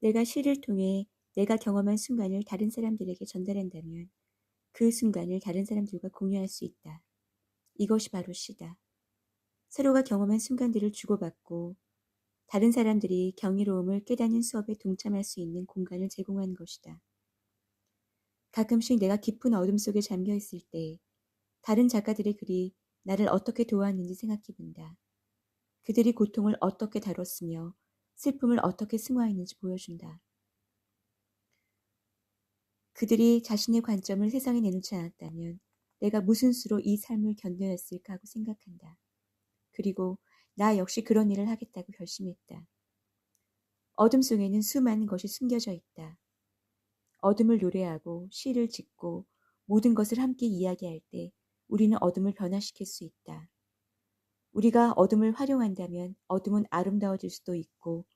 내가 시를 통해 내가 경험한 순간을 다른 사람들에게 전달한다면 그 순간을 다른 사람들과 공유할 수 있다. 이것이 바로 시다. 서로가 경험한 순간들을 주고받고 다른 사람들이 경이로움을 깨닫는 수업에 동참할 수 있는 공간을 제공하는 것이다. 가끔씩 내가 깊은 어둠 속에 잠겨 있을 때 다른 작가들의 글이 나를 어떻게 도왔는지 생각해 본다. 그들이 고통을 어떻게 다뤘으며 슬픔을 어떻게 승화했는지 보여준다. 그들이 자신의 관점을 세상에 내놓지 않았다면 내가 무슨 수로 이 삶을 견뎌야 했을까 하고 생각한다. 그리고 나 역시 그런 일을 하겠다고 결심했다. 어둠 속에는 수많은 것이 숨겨져 있다. 어둠을 노래하고 시를 짓고 모든 것을 함께 이야기할 때 우리는 어둠을 변화시킬 수 있다. 우리가 어둠을 활용한다면 어둠은 아름다워질 수도 있고